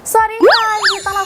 สวัสดีค่ะยินดีต้อนรับ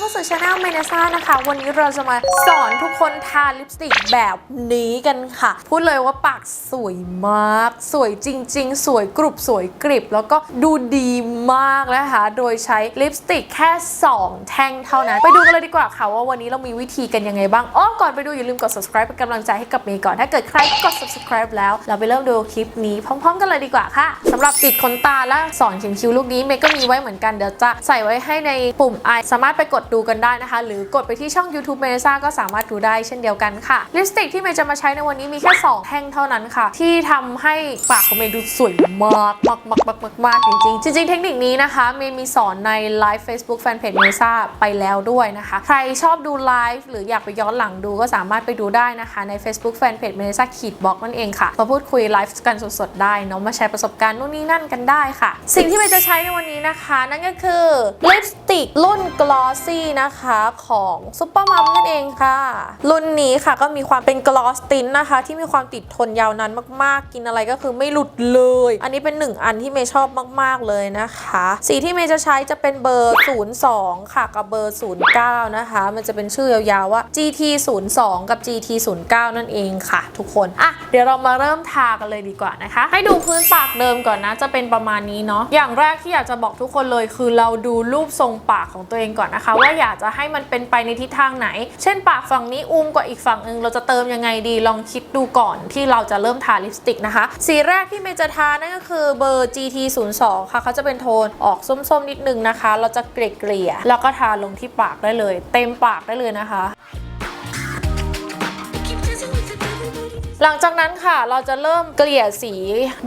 เข้าสู่ช anel เมเนซ่านะคะ วันนี้เราจะมาสอนทุกคนทาลิปสติกแบบนี้กันค่ะ พูดเลยว่าปากสวยมาก สวยจริง ๆ สวยกรุบสวยกริบ แล้วก็ดูดีมากนะคะ โดยใช้ลิปสติกแค่ 2 แท่งเท่านั้น ไปดูกันเลยดีกว่าค่ะว่าวันนี้เรามีวิธีกันยังไงบ้างอ้อก่อนไปดูอย่าลืมกด subscribe เป็นกำลังใจให้กับเมย์ก่อนถ้าเกิดใครกด subscribe แล้ว เราไปเริ่มดูคลิปนี้พร้อม ๆ กันเลยดีกว่าค่ะสำหรับติดขนตาและสอนเขียนคิ้วลูกนี้เมย์ก็มีไว้เหมือนกันเดี๋ยวจะใส่ไว้ให้ในปุ่ม i สามารถไปกดดูกันได้นะคะ หรือกดไปที่ช่อง YouTube เมซ่าก็สามารถดูได้เช่นเดียวกันค่ะ ลิปสติกที่เมย์จะมาใช้ในวันนี้มีแค่ 2 แท่งเท่านั้นค่ะ ที่ทำให้ปากของเมย์ดูสวยมากมากมากมากมากมากจริงๆ จริงๆ เทคนิคนี้นะคะเมย์มีสอนในไลฟ์ Facebook Fanpage เมซ่าไปแล้วด้วยนะคะ ใครชอบดูไลฟ์หรืออยากไปย้อนหลังดูก็สามารถไปดูได้นะคะใน Facebook Fanpage เมซ่าขีดบล็อกนั่นเองค่ะมาพูดคุยไลฟ์กันสดๆได้เนาะมาแชร์ประสบการณ์นู่นนี่นั่นกันได้ค่ะ สิ่งที่เมย์จะใช้ในวันนี้นะคะ นั่นก็คือลิปส ติกรุ่น Glossy นะคะของ Super Mom นั่นเองค่ะ รุ่นนี้ค่ะก็มีความเป็น Gloss Tint นะคะ ที่มีความติดทนยาวนานมากๆ กินอะไรก็คือไม่หลุดเลย อันนี้เป็นหนึ่งอันที่เมย์ชอบมากๆเลยนะคะ สีที่เมย์จะใช้จะเป็นเบอร์ 02 ค่ะกับเบอร์ 09 นะคะ มันจะเป็นชื่อยาวๆว่า GT 02กับ GT 09นั่นเองค่ะ ทุกคนอะเดี๋ยวเรามาเริ่มทากันเลยดีกว่านะคะ ให้ดูพื้นปากเดิมก่อนนะจะเป็นประมาณนี้เนาะอย่างแรกที่อยากจะบอกทุกคนเลยคือเราดูรูปทรงปากของตัวเองก่อนนะคะ ว่าอยากจะให้มันเป็นไปในทิศทางไหน เช่นปากฝั่งนี้อุ้มกว่าอีกฝั่งหนึ่งเราจะเติมยังไงดีลองคิดดูก่อนที่เราจะเริ่มทาลิปสติกนะคะ สีแรกที่เมย์จะทานั่นก็คือเบอร์ GT 0 2ค่ะเขาจะเป็นโทนออกส้มๆนิดนึงนะคะ เราจะเกลี่ยๆแล้วก็ทาลงที่ปากได้เลย เต็มปากได้เลยนะคะ หลังจากนั้นค่ะเราจะเริ่มเกลี่ยสี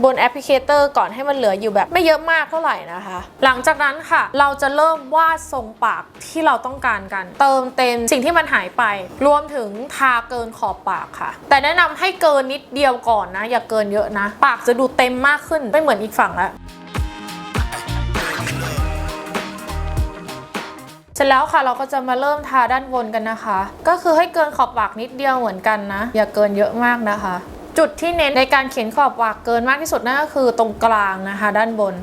บนแอปพลิเคเตอร์ก่อนให้มันเหลืออยู่แบบไม่เยอะมากเท่าไหร่นะคะ หลังจากนั้นค่ะ เราจะเริ่มวาดทรงปากที่เราต้องการกัน เติมเต็มสิ่งที่มันหายไป รวมถึงทาเกินขอบปากค่ะ แต่แนะนำให้เกินนิดเดียวก่อนนะ อย่าเกินเยอะนะ ปากจะดูเต็มมากขึ้นไม่เหมือนอีกฝั่งแล้ว สร็จแล้วค่ะเราก็จะมาเริ่มทาด้านบนกันนะคะ ก็คือให้เกินขอบปากนิดเดียวเหมือนกันนะ อย่าเกินเยอะมากนะคะ จุดที่เน้นในการเขียนขอบปากเกินมากที่สุดนั่นก็คือตรงกลางนะคะ ด้านบน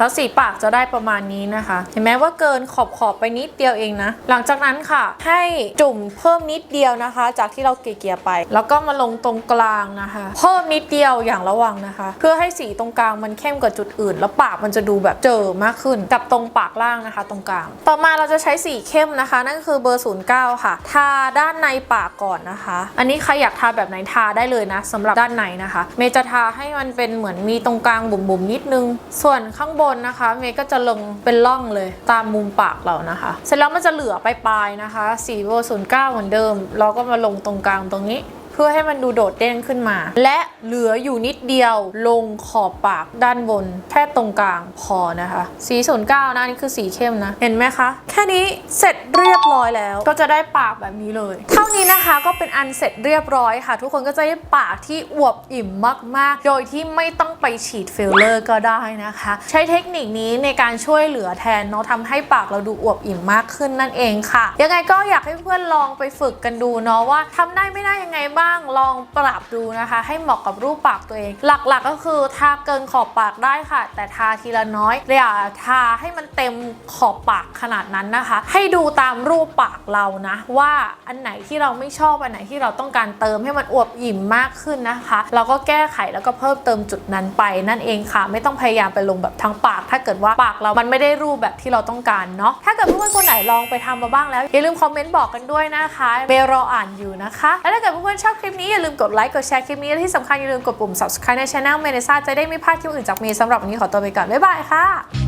แล้วสีปากจะได้ประมาณนี้นะคะ เห็นไหมว่าเกินขอบขอบไปนิดเดียวเองนะ หลังจากนั้นค่ะ ให้จุ่มเพิ่มนิดเดียวนะคะ จากที่เราเกลี่ยไป แล้วก็มาลงตรงกลางนะคะ เพิ่มนิดเดียวอย่างระวังนะคะ เพื่อให้สีตรงกลางมันเข้มกว่าจุดอื่น แล้วปากมันจะดูแบบเจอมากขึ้นกับตรงปากล่างนะคะ ตรงกลาง ต่อมาเราจะใช้สีเข้มนะคะ นั่นคือเบอร์ 09 ค่ะ ทาด้านในปากก่อนนะคะ อันนี้ใครอยากทาแบบไหนทาได้เลยนะสำหรับด้านในนะคะ เมจะทาให้มันเป็นเหมือนมีตรงกลางบุ๋มๆนิดนึง ส่วนข้างบนนะคะ เมย์ก็จะลงเป็นร่องเลยตามมุมปากเรานะคะ เสร็จแล้วมันจะเหลือปลายๆนะคะสีเบอร์09เหมือนเดิม เราก็มาลงตรงกลางตรงนี้ พื่อให้มันดูโดดเด่นขึ้นมา และเหลืออยู่นิดเดียวลงขอบปากด้านบน แค่ตรงกลางพอนะคะ สี09นะอันนี่คือสีเข้มนะ เห็นไหมคะ แค่นี้เสร็จเรียบร้อยแล้ว ก็จะได้ปากแบบนี้เลย เท่านี้นะคะก็เป็นอันเสร็จเรียบร้อยค่ะ ทุกคนก็จะได้ปากที่อวบอิ่มมาก ๆ โดยที่ไม่ต้องไปฉีดฟิลเลอร์ก็ได้นะคะ ใช้เทคนิคนี้ในการช่วยเหลือแทนเนาะทำให้ปากเราดูอวบอิ่มมากขึ้นนั่นเองค่ะ ยังไงก็อยากให้เพื่อนลองไปฝึกกันดูเนาะว่าทำได้ไม่ได้ยังไงบ้างลองปรับดูนะคะ ให้เหมาะกับรูปปากตัวเอง หลักๆก็คือทาเกินขอบปากได้ค่ะ แต่ทาทีละน้อยอย่าทาให้มันเต็มขอบปากขนาดนั้นนะคะ ให้ดูตามรูปปากเรานะ ว่าอันไหนที่เราไม่ชอบอันไหนที่เราต้องการเติมให้มันอวบอิ่มมากขึ้นนะคะ เราก็แก้ไขแล้วก็เพิ่มเติมจุดนั้นไปนั่นเองค่ะ ไม่ต้องพยายามไปลงแบบทั้งปาก ถ้าเกิดว่าปากเรามันไม่ได้รูปแบบที่เราต้องการเนาะถ้าเกิดเพื่อนๆคนไหนลองไปทำมาบ้างแล้วอย่าลืมคอมเมนต์บอกกันด้วยนะคะเบลรออ่านอยู่นะคะ และถ้าเกิดเพื่อนๆชอบคลิปนี้อย่าลืมกดไลค์กดแชร์คลิปนี้และที่สำคัญอย่าลืมกดปุ่ม subscribe ใน channel เมเนซ่าจะได้ไม่พลาดคลิปอื่นจากเมย์สำหรับวันนี้ขอตัวไปก่อนบ๊ายบายค่ะ